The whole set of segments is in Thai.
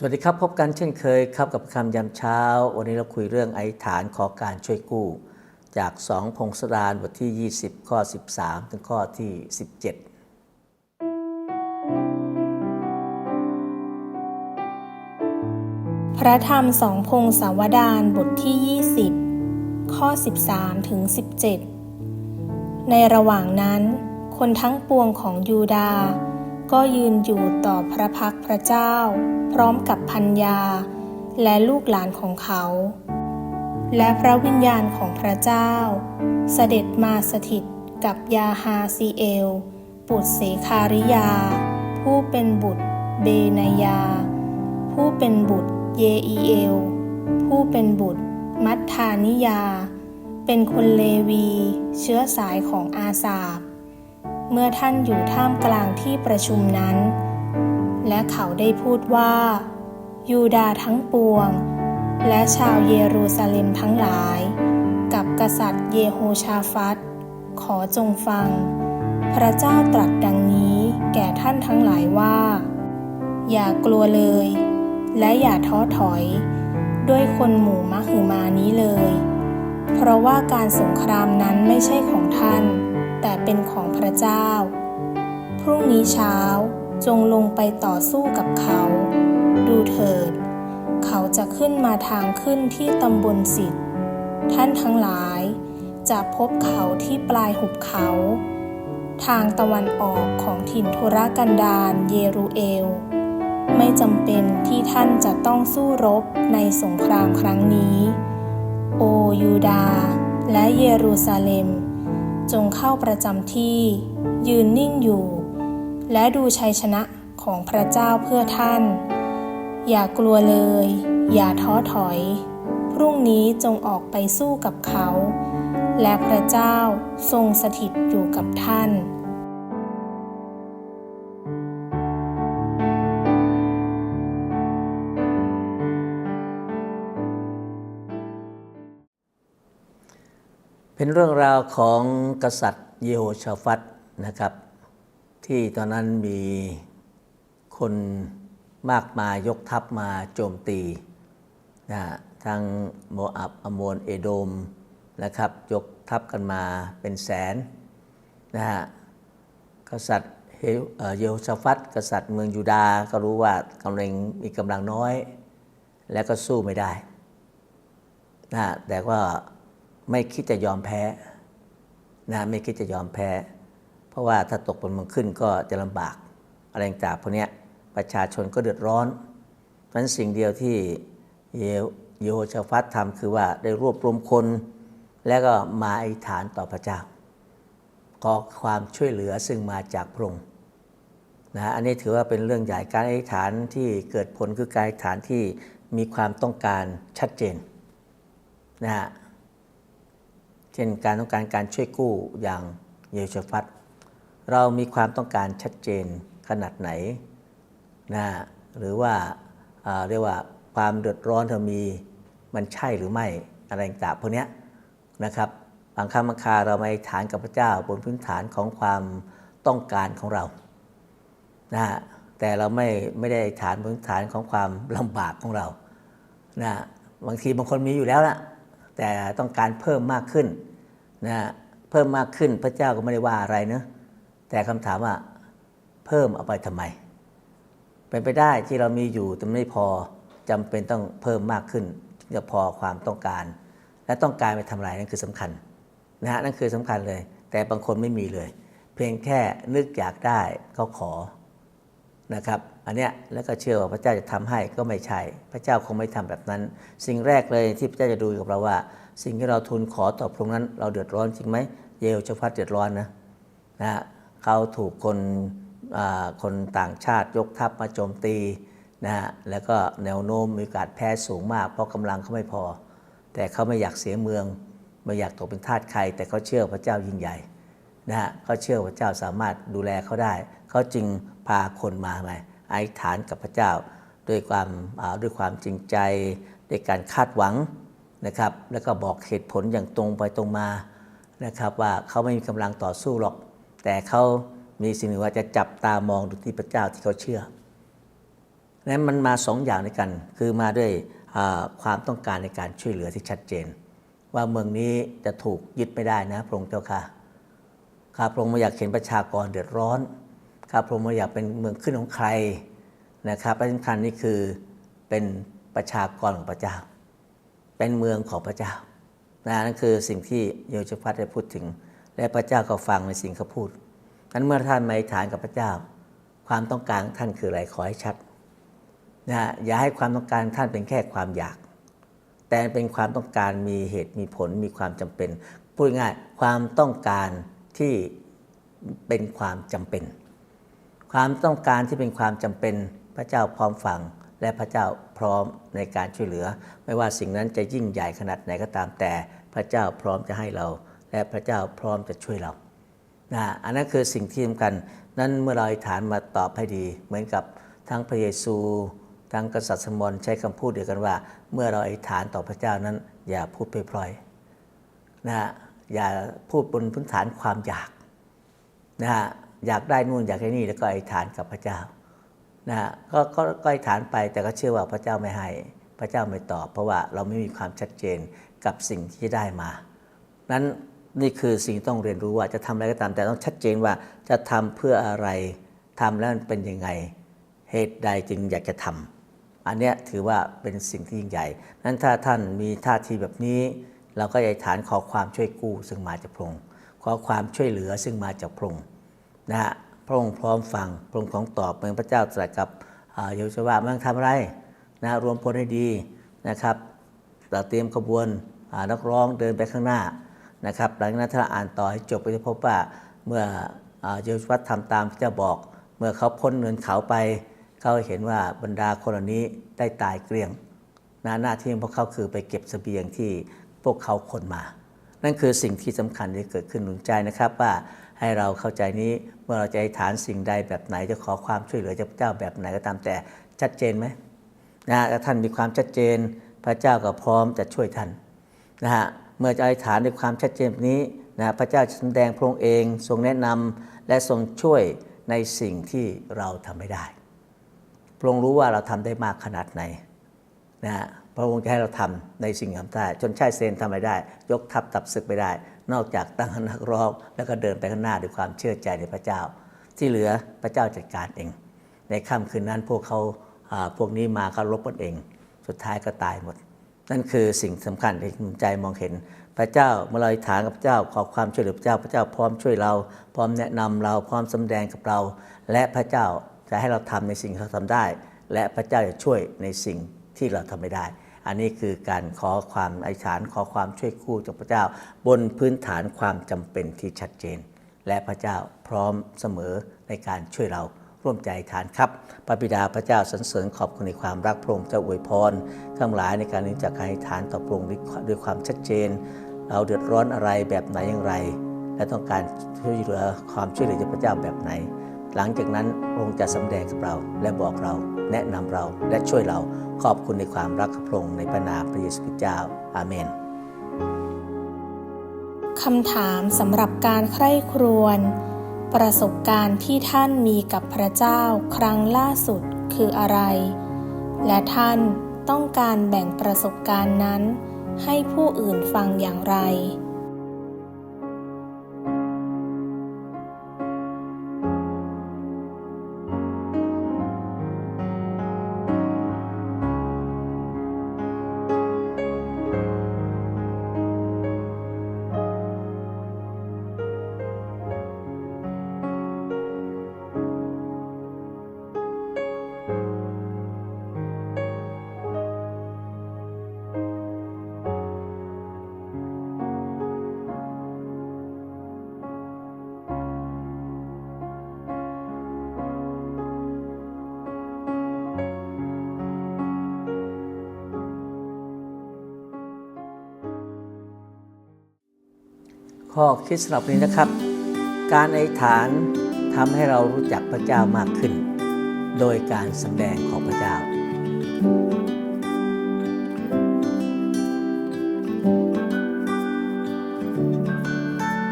สวัสดีครับ พบกันเช่นเคยครับกับคำยามเช้า วันนี้เราคุยเรื่องไอ้ฐานขอการช่วยกู้ จาก 2 พงศดารบทที่ 20 ข้อ 13 ถึงข้อที่ 17 พระธรรมสองพงศาวดารบทที่ 20 ข้อ 13 ถึง 17 ในระหว่างนั้น คนทั้งปวงของยูดาห์ ก็ยืนอยู่ต่อพระพักพระเจ้า พร้อมกับพัญญา และลูกหลานของเขา และพระวิญญาณของพระเจ้า เสด็จมาสถิตกับยาฮาซีเอล บุตรเสคาริยา ผู้เป็นบุตรเบนายา ผู้เป็นบุตรเยอีเอล ผู้เป็นบุตรมัทธานิยา เป็นคนเลวี เชื้อสายของอาสาบ เมื่อท่านอยู่ท่ามกลางที่ประชุมนั้น และเขาได้พูดว่า ยูดาห์ทั้งปวง และชาวเยรูซาเล็มทั้งหลาย กับกษัตริย์เยโฮชาฟัตขอจงฟัง พระเจ้าตรัสดังนี้แก่ท่านทั้งหลายว่า อย่ากลัวเลย และอย่าท้อถอย ด้วยคนหมู่มะหือมานี้เลย เพราะว่าการสงครามนั้นไม่ใช่ของท่าน แต่เป็นของพระเจ้า พรุ่งนี้เช้าจงลงไปต่อสู้กับเขา ดูเถิด เขาจะขึ้นมาทางขึ้นที่ตำบลสิทธิ์ท่านทั้งหลายจะพบเขาที่ปลายหุบเขา ทางตะวันออกของถิ่นทุรกันดารเยรูเอล ไม่จำเป็นที่ท่านจะต้องสู้รบในสงครามครั้งนี้ โอยูดาและเยรูซาเล็ม จงเข้าประจำที่ ยืนนิ่งอยู่ และดูชัยชนะของพระเจ้าเพื่อท่าน อย่ากลัวเลย อย่าท้อถอย พรุ่งนี้จงออกไปสู้กับเขา และพระเจ้าทรงสถิตอยู่กับท่าน เป็นเรื่องราวของกษัตริย์เยโฮชาฟัตนะครับ ที่ตอนนั้นมีคนมากมายยกทัพมาโจมตีนะทางโมอับอโมนเอโดมนะครับ ยกทัพกันมาเป็นแสนนะฮะกษัตริย์เยโฮชาฟัตกษัตริย์เมืองยูดาห์ก็รู้ว่ากำลังมีกำลังน้อย และก็สู้ไม่ได้นะแต่ว่า ไม่คิดจะยอมแพ้นะไม่คิดจะยอมแพ้ เพราะว่าถ้าตกบนมือขึ้นก็จะลำบากอะไรต่างพวกนี้ประชาชนก็เดือดร้อนเพราะนั้นสิ่งเดียวที่เยโฮชาฟัตทำคือว่าได้รวบรวมคน แล้วก็มาอธิษฐานต่อพระเจ้าขอความช่วยเหลือซึ่งมาจากพระองค์นะฮะอันนี้ถือว่าเป็นเรื่องใหญ่การอธิษฐานที่เกิดผลคือการอธิษฐานที่มีความต้องการชัดเจนนะฮะ ช่นการต้องการการช่วยกู้อย่างเยโชฟัตเรามีความต้องการชัดเจนขนาดไหนนะหรือว่าเอ่อเรียกว่าความเดือดร้อนเรามีมันใช่หรือไม่อะไรต่างพวกนี้นะครับบางครั้งบางคาเราไม่ฐานกับพระเจ้าบนพื้นฐานของความต้องการของเรานะฮะแต่เราไม่ไม่ได้ฐานบนพื้นฐานของความลำบากของเรานะบางทีบางคนมีอยู่แล้วนะแต่ต้องการเพิ่มมากขึ้น นะเพิ่มมากขึ้นพระเจ้าก็ไม่ได้ว่าอะไรเนะแต่คำถามว่าเพิ่มเอาไปทำไม เป็นไปได้ที่เรามีอยู่แต่ไม่พอจำเป็นต้องเพิ่มมากขึ้นถึงจะพอความต้องการ และต้องการไปทำอะไรนั่นคือสำคัญนะฮะนั่นคือสำคัญเลย แต่บางคนไม่มีเลย เพียงแค่นึกอยากได้ก็ขอนะครับ อันเนี้ยแล้วก็เชื่อว่าพระเจ้าจะทำให้ก็ไม่ใช่ พระเจ้าคงไม่ทำแบบนั้น สิ่งแรกเลยที่พระเจ้าจะดูกับเราว่า สิ่งที่เราทูลขอต่อพระองค์นั้น เราเดือดร้อนจริงไหมเยโฮชาฟัตเดือดร้อนนะนะเขาถูกคนคนต่างชาติยกทัพมาโจมตีนะฮะแล้วก็แนวโน้มมีโอกาสแพ้สูงมาก เพราะกำลังเขาไม่พอ แต่เขาไม่อยากเสียเมือง ไม่อยากตกเป็นทาสใคร แต่เขาเชื่อพระเจ้ายิ่งใหญ่นะฮะเขาเชื่อพระเจ้าสามารถดูแลเขาได้ เขาจึงพาคนมาไหม อธิษฐานกับพระเจ้า ด้วยความด้วยความจริงใจด้วยการคาดหวังนะครับ แล้วก็บอกเหตุผลอย่างตรงไปตรงมานะครับ ว่าเขาไม่มีกำลังต่อสู้หรอก แต่เขามีสิ่งหนึ่งว่าจะจับตามองดูที่พระเจ้าที่เขาเชื่อนั้นมันมาสองอย่างในกัน คือมาด้วยความต้องการในการช่วยเหลือที่ชัดเจน ว่าเมืองนี้จะถูกยึดไม่ได้นะพระองค์เจ้าค่ะข้าพระองค์ไม่อยากเห็นประชากรเดือดร้อน ข้าพระองค์ไม่อยากเป็นเมืองขึ้นของใครนะครับและสำคัญนี่คือเป็นประชากรของพระเจ้า เป็นเมืองของพระเจ้านะนั่นคือสิ่งที่โยชฟัตได้พูดถึง และพระเจ้าก็ฟังในสิ่งเขาพูดนั้นเมื่อท่านมาอธิษฐานกับพระเจ้า ความต้องการท่านคืออะไรขอให้ชัดนะอย่าให้ความต้องการท่านเป็นแค่ความอยาก แต่เป็นความต้องการมีเหตุมีผลมีความจำเป็นพูดง่ายความต้องการที่เป็นความจำเป็น ความต้องการที่เป็นความจำเป็นพระเจ้าพร้อมฟัง และพระเจ้าพร้อมในการช่วยเหลือ ไม่ว่าสิ่งนั้นจะยิ่งใหญ่ขนาดไหนก็ตามแต่ พระเจ้าพร้อมจะให้เรา และพระเจ้าพร้อมจะช่วยเรานะอันนั้นคือสิ่งที่สำคัญนั้นเมื่อเราอธิษฐานมาตอบให้ดี เหมือนกับทั้งพระเยซูทั้งกษัตริย์สมนใช้คำพูดเดียวกันว่า เมื่อเราอธิษฐานต่อพระเจ้านั้น อย่าพูดไปพลอยนะฮะอย่าพูดบนพื้นฐานความอยากนะฮะ อยากได้นู่นอยากได้นี่แล้วก็อธิษฐานกับพระเจ้านะฮะก็ก็ก็อธิษฐานไปแต่ก็เชื่อว่าพระเจ้าไม่ให้พระเจ้าไม่ตอบ เพราะว่าเราไม่มีความชัดเจนกับสิ่งที่ได้มานั้นนี่คือสิ่งต้องเรียนรู้ว่าจะทำอะไรก็ตามแต่ต้องชัดเจนว่าจะทำเพื่ออะไรทำแล้วมันเป็นยังไงเหตุใดจึงอยากจะทำอันเนี้ยถือว่าเป็นสิ่งที่ยิ่งใหญ่ นั้นถ้าท่านมีท่าทีแบบนี้ เราก็อธิษฐานขอความช่วยกู้ซึ่งมาจากพระองค์ขอความช่วยเหลือซึ่งมาจากพระองค์ นะฮะพระองค์พร้อมฟังพระองค์ของตอบเมือนพระเจ้าตรัสกับอ่าโยชวามันทำอะไรนะรวมพลให้ดีนะครับเราเตรียมขบวนนักร้องเดินไปข้างหน้านะครับหลังนั้นถ้าอ่านต่อให้จบก็จะพบว่าเมื่ออ่าโยชวัตทำตามที่จ้าบอก เมื่อเขาพ้นเนินเขาไป เขาเห็นว่าบรรดาคนเหล่านี้ได้ตายเกลี้ยงหนะหน้าที่ของพวกเขาคือไปเก็บเสบียงที่พวกเขาขนมา นั่นคือสิ่งที่สำคัญที่เกิดขึ้นหนุนใจนะครับว่า ให้เราเข้าใจนี้เมื่อเราจะอธิษฐานสิ่งใดแบบไหนจะขอความช่วยเหลือจากพระเจ้าแบบไหนก็ตามแต่ชัดเจนไหมนะถ้าท่านมีความชัดเจน พระเจ้าก็พร้อมจะช่วยท่านนะฮะเมื่อจะอธิษฐานด้วยความชัดเจนนี้นะพระเจ้าแสดงพระองค์เองทรงแนะนำและทรงช่วยในสิ่งที่เราทำไม่ได้ พระองค์รู้ว่าเราทำได้มากขนาดไหนนะฮะ พระองค์จะให้เราทำในสิ่งที่ทำได้จนชายเซนทำไม่ได้ ยกทัพตับศึกไม่ได้ นอกจากตั้งนักร้องแล้วก็เดินไปข้างหน้าด้วยความเชื่อใจในพระเจ้า ที่เหลือพระเจ้าจัดการเอง ในค่ำคืนนั้นพวกเขาพวกนี้มาเขารบกันเอง สุดท้ายก็ตายหมด นั่นคือสิ่งสำคัญที่ใจมองเห็น พระเจ้าเมื่อเราอธิษฐานกับพระเจ้าขอความช่วยเหลือพระเจ้า พระเจ้าพร้อมช่วยเรา พร้อมแนะนำเราพร้อมสำแดงกับเรา และพระเจ้าจะให้เราทำในสิ่งที่เราทำได้ และพระเจ้าจะช่วยในสิ่งที่เราทำไม่ได้ อันนี้คือการขอความอธิษฐานขอความช่วยกู้จากพระเจ้า บนพื้นฐานความจำเป็นที่ชัดเจน และพระเจ้าพร้อมเสมอในการช่วยเราร่วมใจอธิษฐานครับพระบิดาพระเจ้าสรรเสริญขอบคุณในความรักพระองค์เจ้าอวยพรทั้งหลายในการนี้จากการอธิษฐานต่อพระองค์ด้วยด้วยความชัดเจน เราเดือดร้อนอะไรแบบไหนอย่างไร และต้องการช่วยเหลือความช่วยเหลือจากพระเจ้าแบบไหน หลังจากนั้นพระองค์จะสำแดงกับเราและบอกเราแนะนำเราและช่วยเราขอบคุณในความรักพระองค์ในพระนามพระเยซูคริสต์เจ้าอาเมนคำถามสำหรับการใคร่ครวญประสบการณ์ที่ท่านมีกับพระเจ้าครั้งล่าสุดคืออะไร และท่านต้องการแบ่งประสบการณ์นั้นให้ผู้อื่นฟังอย่างไร ข้อคิดสำหรับนี้นะครับ การอธิษฐานทำให้เรารู้จักพระเจ้ามากขึ้น โดยการแสดงของพระเจ้า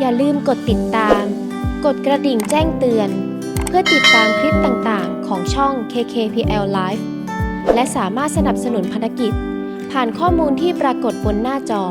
อย่าลืมกดติดตาม กดกระดิ่งแจ้งเตือน เพื่อติดตามคลิปต่างๆ ของช่อง KKPL Live และสามารถสนับสนุนภารกิจ ผ่านข้อมูลที่ปรากฏบนหน้าจอ